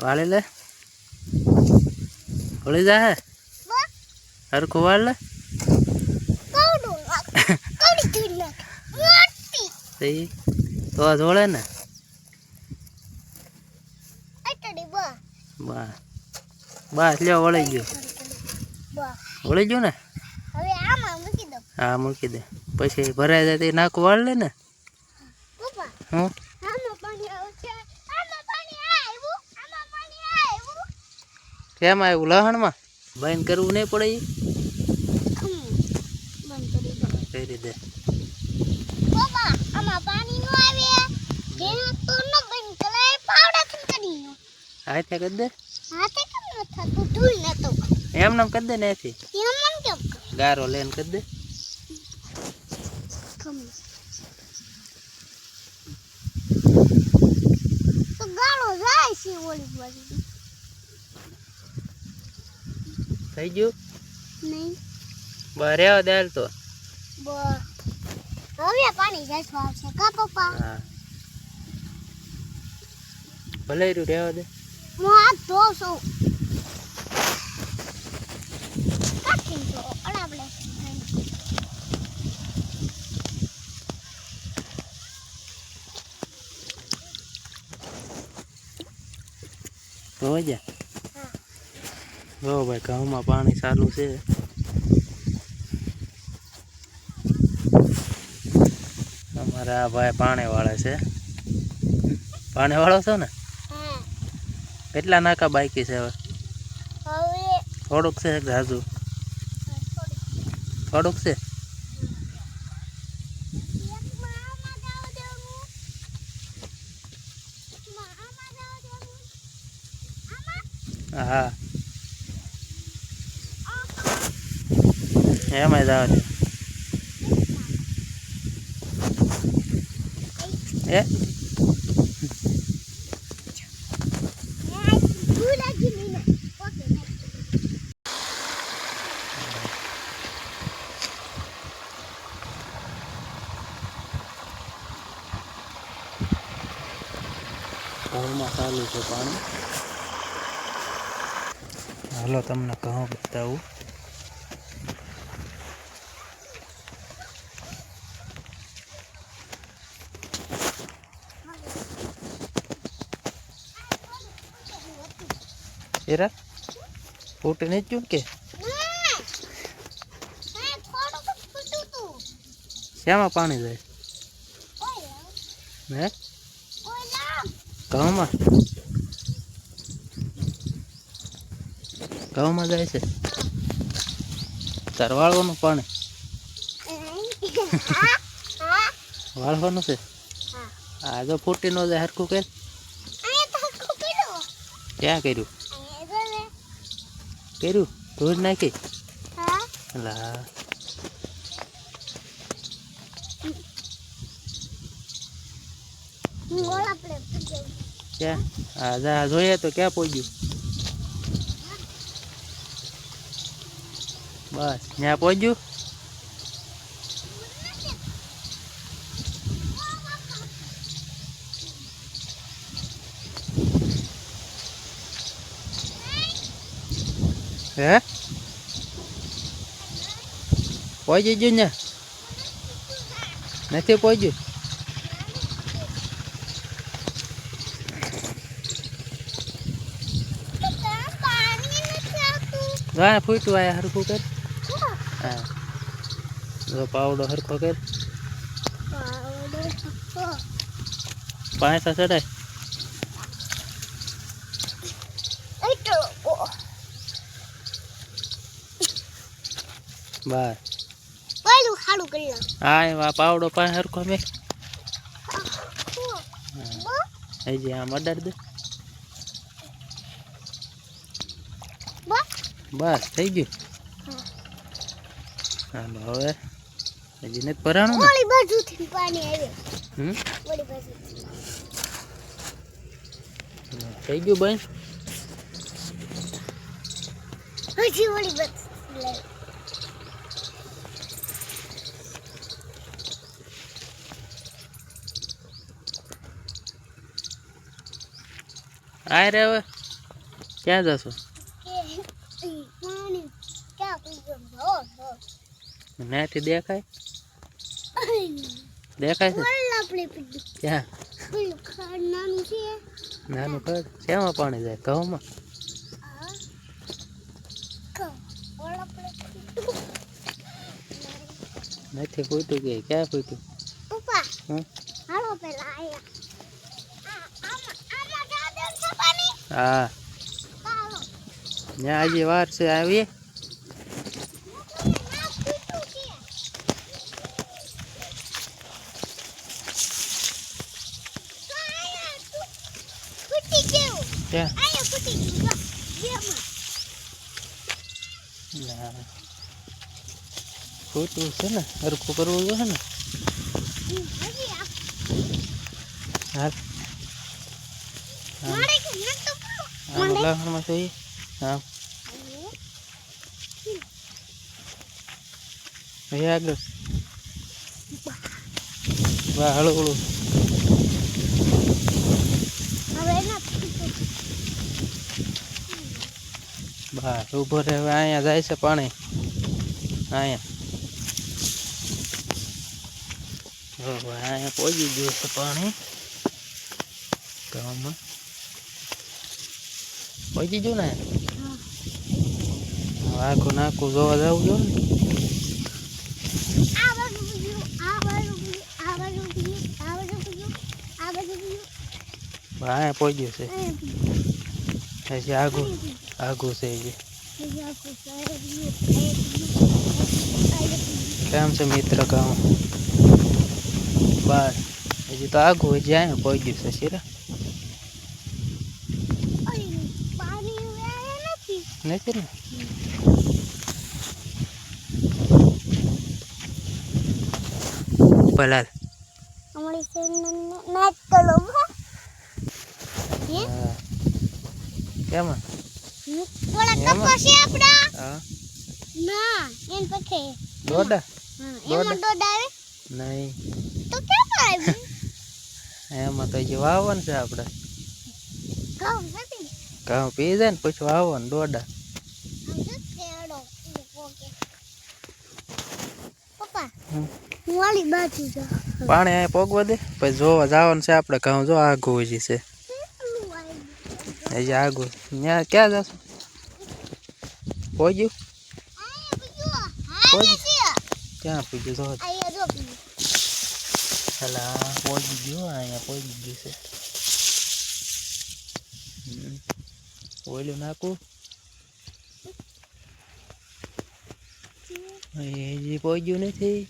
વાળી લે વળી જા હે હરખું વાળ લે તે જોડે ને? બસ લ્યો વળી ગયો. વળી ગયો ને? હા મૂકી દે. પછી ભરાય જાય તે નાક વાળ લે ને? હું આમાં પાણી આવે છે આમાં પાણી આવ્યું આમાં પાણી આવ્યું કેમ આવ્યું? લહણમાં? બંધ કરવું નહીં પડે બંધ કરી દે. આમાં પાણી નો આવે. જેને તો ન બંધ કરાય પાવડા થી કરી નો હાથે કરી દે એમ નામ કરી દે ને એથી. કેમ ગારો લઈને કરી દે. તો ગાળો જાય છે ઓલી બાજુ થઈ ગયું? નહીં. બહાર રહેવા દે તો હવે પાણી જાય આવશે કા પપ્પા? હા. ભલે રૂ રહેવા દે. હું આ ધોઉં છું કાઢી તો અડાબડે તો જા ભાઈ ઘઉંમાં પાણી ચાલુ છે. અમારા આ ભાઈ પાણી વાળે છે. પાણી વાળો છો ને? કેટલા નાકા બાકી છે હવે? હવે થોડુંક છે ઝાઝુ. થોડુંક છે? હા. એમાં જવા દે એ ઘઉંમાં ચાલુ છે પાણી. હાલો તમને ઘઉં બતાવું. એરા ફૂટી નહીં ચૂક કે? શ્યામાં પાણી જાય? હે? ઘઉંમાં? ઘઉંમાં જાય છે? તાર વાળવાનું પાણી? વાળવાનું છે? આ જો ફૂટી ન જાય હરખું કે ક્યાં કર્યું? કર્યું ધૂળ નાખી? લા ક્યાં? હા જા જોઈએ તો ક્યાં પહોંચ્યું બસ ત્યાં પહોંચ્યું હે પહોંચી ગયું ને નથી પહોંચ્યું હા ફૂટ્યું આયા હરખું કર હા પાવડો હરખો કર પાંચ ચડાય બસ પેલું ખાડું કરી લો હા એવા પાવડો પા હરખો મેં. જે આમ અડાડ દે. બસ. થઈ ગયું. હાલો હવે હજી નથી ભરાણું ઓલી બાજુથી પાણી આવે. હમ? ઓલી બાજુ થઈ ગયું બેન? હજી ઓલી બાજુ આ રે હવે. ક્યાં જશો? નાથી દેખાય? દેખાય છે? ક્યાં? નાનું ખડ શેમાં પાણી જાય? ઘઉંમાં? નથી પૂછ્યું કે? ક્યાં હમ? હાલો પેલા આયા આ આમાં આમાં ગાર્ડન છે પાણી હા. ત્યાં હજી વાર છે આવીએ પીધું છે ના. છે હરખું કરવું જોઈએ ને? હાલ. મારે કે ન તો પૂરું આમ લહણમાં જોઈએ હા અહીં આગળ વાહ હળું હળું હવે ના પીધું બસ ઊભો રહે હવે અહીંયા જાય છે પાણી અહીંયા જો હવે અહીંયા પહોંચી ગયું છે પાણી ગામમાં પહોંચી ગયું ને? આખું નાખું જોવા જવું જોઈએ ને? અહીંયા પહોંચ્યું છે. હજી આગું આગું છે બીજું કેમ છે મિત્ર ગામ? બસ હજી તો આગું હજી અહીંયા પહોંચ્યું છે શીરા અહીં પાણી વહેયા નથી ને ભલાલ અમારી ફ્રેન્ડ નાચ કરો કેમાં? એમાં? કપો છે આપડા? હા. ના એન પખે દોડા. એમાં દોડ આવે? નહીં. તો કેમ આવ્યું એમાં તો હજી વાવવાનું છે આપણે કામ નથી. ઘઉં પી જાય ને પછી વાવન દોડા આમ જો ખેડો પોકે પપ્પા હમ. હું વાલી બાજુ જા પાણી અહીંયા પોગવા દે. પછી જોવા જવાનું છે આપણે ઘઉં જો આગું હજી છે. હજી આગું ત્યાં ક્યાં જશું? પહોંચ્યું? ક્યાં પૂછ્યું જો. પેલા પહોંચી ગયો, અહીંયા પહોંચી ગયું છે. હમ. નાખું. હજી પહોંચ્યું નથી.